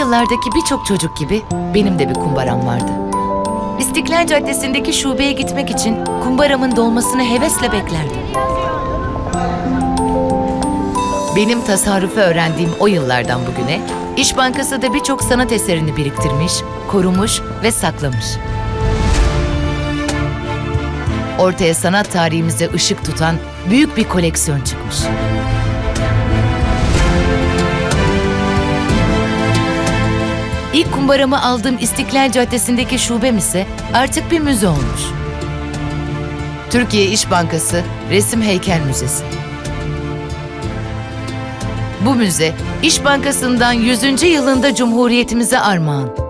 yıllardaki birçok çocuk gibi benim de bir kumbaram vardı. İstiklal Caddesi'ndeki şubeye gitmek için kumbaramın dolmasını hevesle beklerdim. Benim tasarrufu öğrendiğim o yıllardan bugüne İş Bankası da birçok sanat eserini biriktirmiş, korumuş ve saklamış. Ortaya sanat tarihimize ışık tutan büyük bir koleksiyon çıkmış. İlk kumbaramı aldığım İstiklal Caddesi'ndeki şubem ise artık bir müze olmuş. Türkiye İş Bankası Resim Heykel Müzesi. Bu müze, İş Bankası'ndan 100. yılında Cumhuriyetimize armağan.